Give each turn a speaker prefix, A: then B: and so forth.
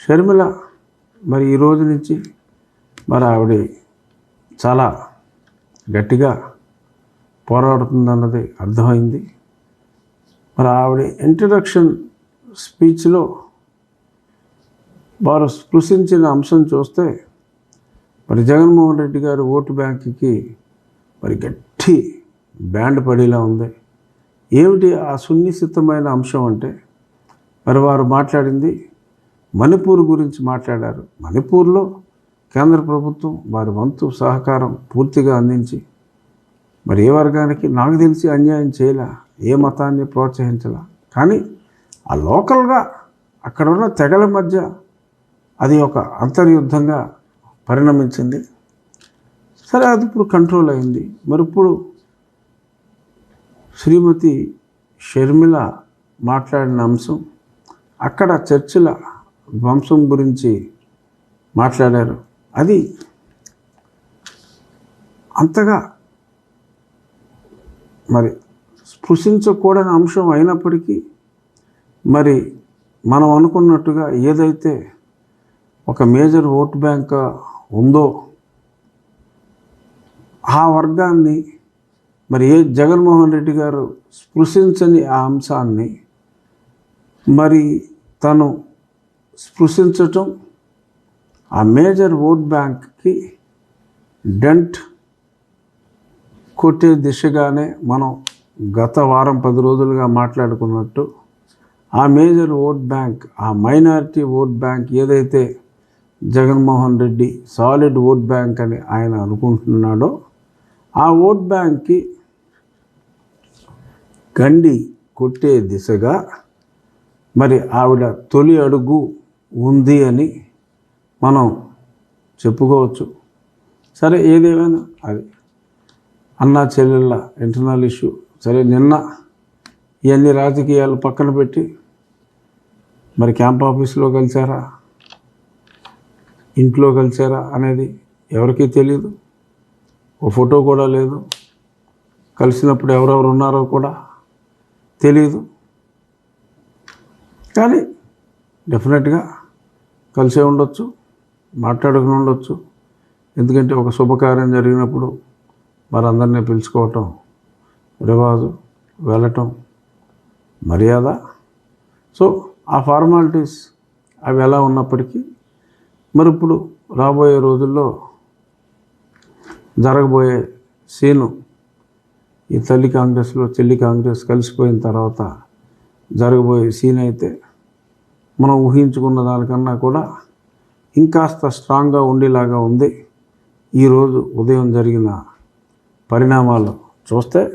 A: షర్మిల మరి ఈ రోజు నుంచి మరి ఆవిడ చాలా గట్టిగా పోరాడుతుందన్నది అర్థమైంది. మరి ఆవిడ ఇంట్రడక్షన్ స్పీచ్లో వారు స్పృశించిన అంశం చూస్తే మరి జగన్మోహన్ రెడ్డి గారు ఓటు బ్యాంకుకి మరి గట్టి బ్యాండ్ పడేలా ఉంది. ఏమిటి ఆ సున్నిశితమైన అంశం అంటే మరి వారు మాట్లాడింది మణిపూర్ గురించి మాట్లాడారు. మణిపూర్లో కేంద్ర ప్రభుత్వం వారి వంతు సహకారం పూర్తిగా అందించి మరి ఏ వర్గానికి? నాకు తెలిసి అన్యాయం చేయలే ఏ మతాన్ని ప్రోత్సహించలా. కానీ ఆ లోకల్గా అక్కడ ఉన్న తెగల మధ్య అది ఒక అంతర్యుద్ధంగా పరిణమించింది. సరే అది ఇప్పుడు కంట్రోల్ అయింది. మరి ఇప్పుడు శ్రీమతి షర్మిల మాట్లాడిన అంశం అక్కడ చర్చిల వంశం గురించి మాట్లాడారు. అది అంతగా మరి స్పృశించకూడని అంశం అయినప్పటికీ మరి మనం అనుకున్నట్టుగా ఏదైతే ఒక మేజర్ ఓట్ బ్యాంక్ ఉందో ఆ వర్గాన్ని మరి ఏ జగన్మోహన్ రెడ్డి గారు స్పృశించని ఆ అంశాన్ని మరి తను స్పృశించటం ఆ మేజర్ ఓట్ బ్యాంక్కి డెంట్ కొట్టే దిశగానే మనం గత వారం పది రోజులుగా మాట్లాడుకున్నట్టు ఆ మేజర్ ఓట్ బ్యాంక్ ఆ మైనారిటీ ఓట్ బ్యాంక్ ఏదైతే Jaganmohan Reddy solid vote bank అని ఆయన అనుకుంటున్నాడో ఆ ఓట్ బ్యాంక్కి గండి కొట్టే దిశగా మరి ఆవిడ తొలి అడుగు ఉంది అని మనం చెప్పుకోవచ్చు. సరే ఏదేమైనా అది అన్నా చెల్లెళ్ళ ఇంటర్నల్ ఇష్యూ సరే నిన్న ఇవన్నీ రాజకీయాలు పక్కన పెట్టి మరి క్యాంప్ ఆఫీస్లో కలిసారా? ఇంట్లో కలిసారా అనేది ఎవరికీ తెలియదు ఓ ఫోటో కూడా లేదు. కలిసినప్పుడు ఎవరెవరు ఉన్నారో కూడా తెలియదు కానీ డెఫినెట్గా కలిసే ఉండొచ్చు మాట్లాడుకుని ఉండొచ్చు. ఎందుకంటే ఒక శుభకార్యం జరిగినప్పుడు మరందరినీ పిలుచుకోవటం రివాజు వెళ్ళటం మర్యాద. సో ఆ ఫార్మాలిటీస్ అవి ఎలా ఉన్నప్పటికీ మరి ఇప్పుడు రాబోయే రోజుల్లో జరగబోయే సీను ఈ తల్లి కాంగ్రెస్లో చెల్లి కాంగ్రెస్ కలిసిపోయిన తర్వాత జరగబోయే సీన్ అయితే మనం ఊహించుకున్న దానికన్నా కూడా ఇంకాస్త స్ట్రాంగ్గా ఉండేలాగా ఉంది. ఈరోజు ఉదయం జరిగిన పరిణామాలు చూస్తే